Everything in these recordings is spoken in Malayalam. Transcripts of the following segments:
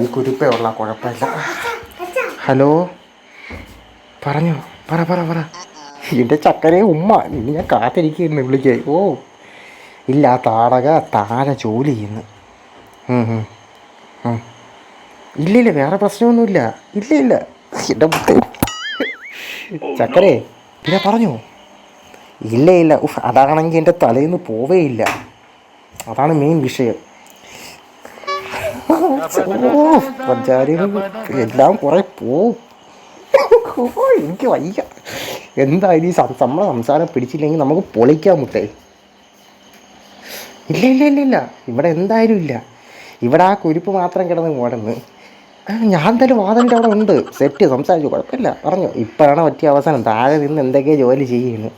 ഈ കുരുപ്പേ ഉള്ള കുഴപ്പമില്ല. ഹലോ? പറഞ്ഞോ പറ പറ പറ. എന്റെ ചക്കരെ ഉമ്മ ഇനി ഞാൻ കാത്തിരിക്കുന്നു വിളിക്കായി ഓ ഇല്ല താടക താഴെ ജോലി ചെയ്യുന്നു. ഇല്ല ഇല്ല വേറെ പ്രശ്നമൊന്നുമില്ല. ഇല്ല ഇല്ല. എന്റെ ചക്കരെ പിന്നെ പറഞ്ഞോ. ഇല്ല ഇല്ല അതാണെങ്കിൽ എന്റെ തലയിൽ നിന്ന് പോവേ ഇല്ല അതാണ് മെയിൻ വിഷയം. ഓ പഞ്ചാരിയും എല്ലാം കുറെ പോവും. എനിക്ക് വയ്യ. എന്തായാലും ഈ നമ്മളെ സംസാരം പിടിച്ചില്ലെങ്കിൽ നമുക്ക് പൊളിക്കാൻ മുട്ടേ ഇല്ല ഇല്ല ഇല്ല ഇല്ല. ഇവിടെ എന്തായാലും ഇല്ല. ഇവിടെ ആ കുരിപ്പ് മാത്രം കിടന്ന് ഓടുന്നു. ഞാൻ എന്തായാലും വാദന്റെ അവിടെ ഉണ്ട്. സെറ്റ് സംസാരിച്ചു. കുഴപ്പമില്ല. പറഞ്ഞു. ഇപ്പോഴാണ് പറ്റിയ അവസാനം. താഴെ നിന്ന് എന്തൊക്കെയോ ജോലി ചെയ്യുന്നു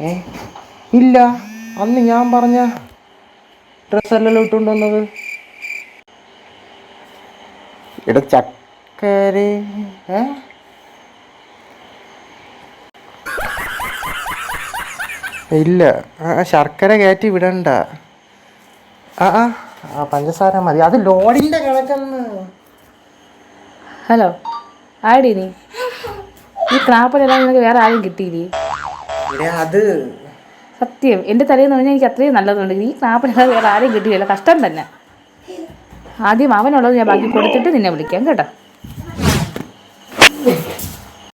ഏ? ഇല്ല. അന്ന് ഞാൻ പറഞ്ഞ ഡ്രസ്സല്ലല്ലോ ഇട്ടുകൊണ്ട് വന്നത്? ഇവിടെ ചക്കര ഏ? ഇല്ല. ആ ശർക്കര കയറ്റി വിടണ്ട. ആ ആ ആ പഞ്ചസാര മതി. അത് ലോഡിന്റെ കണക്കെന്ന്. ഹലോ ആടി നീ? ഈ ക്ലാപ്പിലെല്ലാം നിനക്ക് വേറെ ആരും കിട്ടിയില്ലേ? അത് സത്യം എന്റെ തലേന്ന് നിന്ന് പറഞ്ഞാൽ എനിക്ക് അത്രയും നല്ലതുണ്ട്. ഈ ക്ലാപ്പിലെല്ലാം വേറെ ആരും കിട്ടിയില്ല കഷ്ടം തന്നെ. ആദ്യം അവനുള്ളത് ഞാൻ ബാക്കി കൊടുത്തിട്ട് നിന്നെ വിളിക്കാം കേട്ടോ.